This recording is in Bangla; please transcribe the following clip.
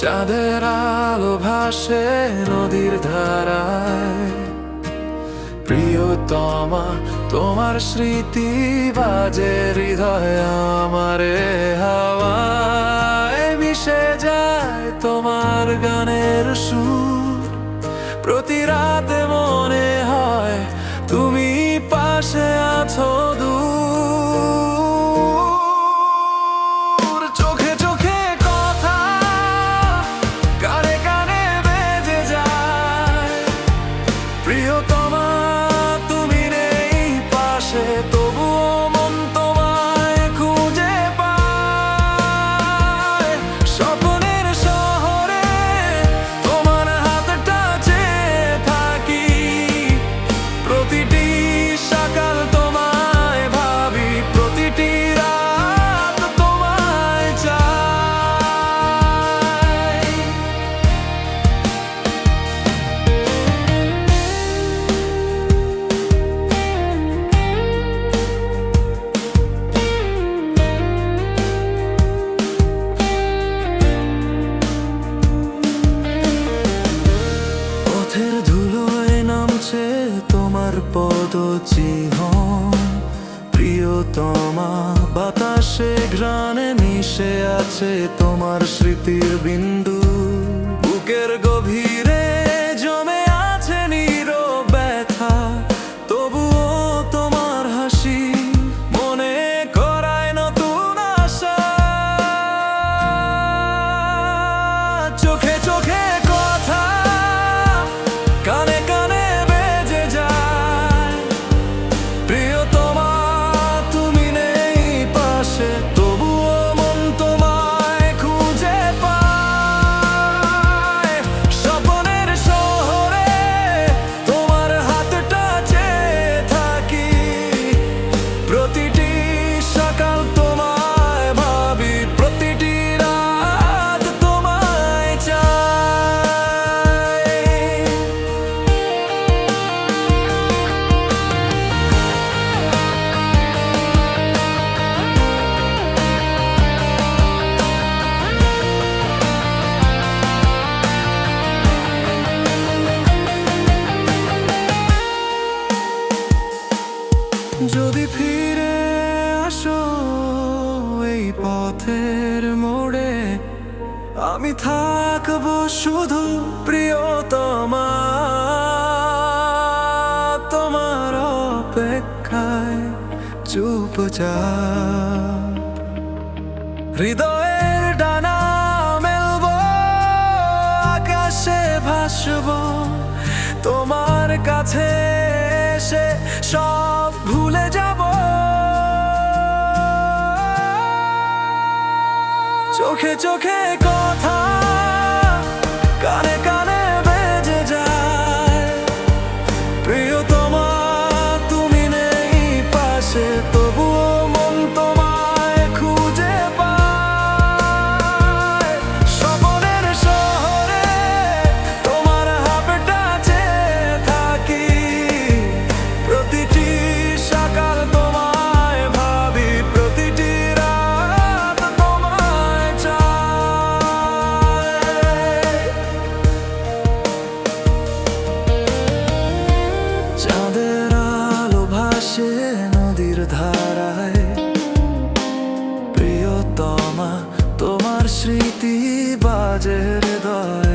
চাঁদের আলো ভাসে নদীর ধারায়। প্রিয়তমা তোমার স্মৃতি বাজে হৃদয় আমারে। আমার বাতাসে ঘ্রাণে মিশে আছে তোমার স্মৃতির বিন্দু। বুকের গভীরে ফিরে আসো এই পথের মোড়ে। আমি থাকব শুধু প্রিয় তোমা তোমার অপেক্ষায় চুপচাপ। হৃদয়ের ডানা মেলব, আকাশে ভাসব, তোমার কাছে এসে সব ভুলে যাব। চোখে চোখে The.